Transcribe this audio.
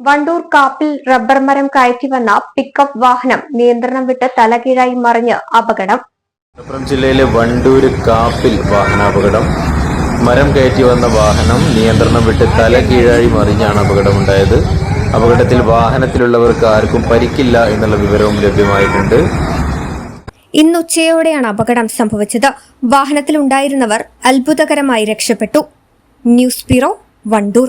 Wandoor Kappil rubber മരം കയറ്റി വന്ന പിക്കപ്പ് വാഹനം നിയന്ത്രണം വിട്ട് തലകീഴായി മറിഞ്ഞ് അപകടം. മലപ്പുറം ജില്ലയിലെ വണ്ടൂർ കാപ്പിൽ വാഹനാപകടം മരം കയറ്റി വന്ന വാഹനം നിയന്ത്രണം വിട്ട് തലകീഴായി മറിഞ്ഞാണ് അപകടമുണ്ടായത്. അപകടത്തിൽ വാഹനത്തിലുള്ളവർക്ക് ആർക്കും പരിക്കില്ല എന്നുള്ള വിവരവും ലഭ്യമായിട്ടുണ്ട്. ഇന്ന് ഉച്ചയോടെയാണ് അപകടം സംഭവിച്ചത്. വാഹനത്തിലുണ്ടായിരുന്നവർ അത്ഭുതകരമായി രക്ഷപ്പെട്ടു. News bureau Wandoor.